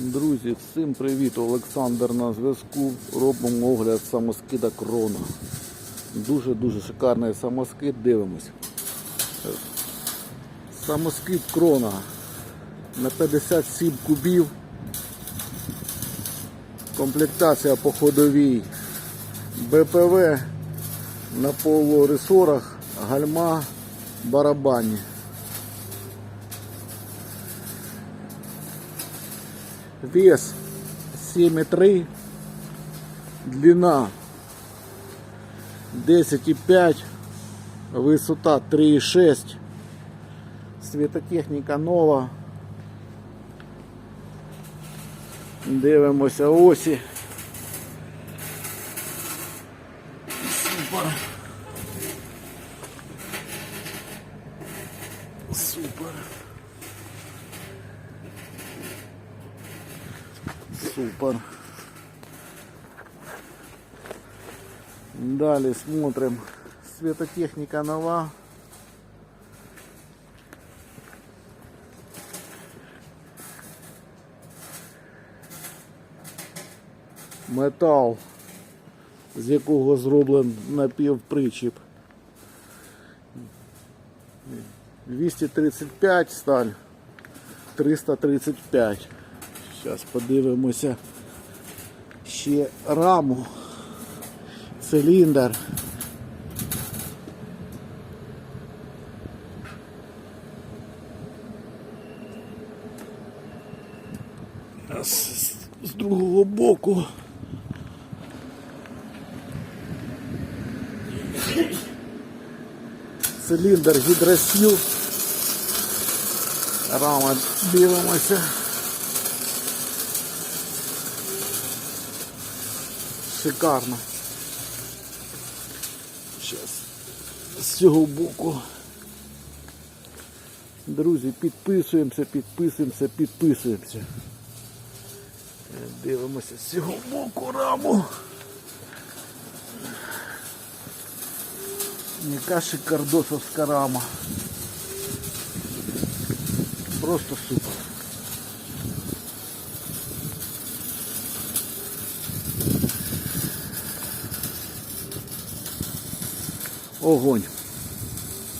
Друзі, всім привіт! Олександр на зв'язку. Робимо огляд самоскида крона. Дуже-дуже шикарний самоскид. Дивимось. Самоскид крона на 57 кубів. Комплектація по ходовій. БПВ на полуресорах, гальма, барабані. Вес 7,3, длина 10,5, висота 3,6, світотехніка нова. Дивимося осі. Супер. Супер. Супер. Далее смотрим. Светотехника нова. Метал, з якого зроблен напівпричіп. 235 сталь, 335. Зараз подивимося ще раму, циліндр. З, з другого боку. Циліндр гідросіл. Рама дивимося. Шикарно. Зараз з цього боку. Друзі, підписуємося, підписуємося, підписуємося. Е, Дивимося з цього боку раму. Яка шикардосовська рама. Просто супер. Огонь.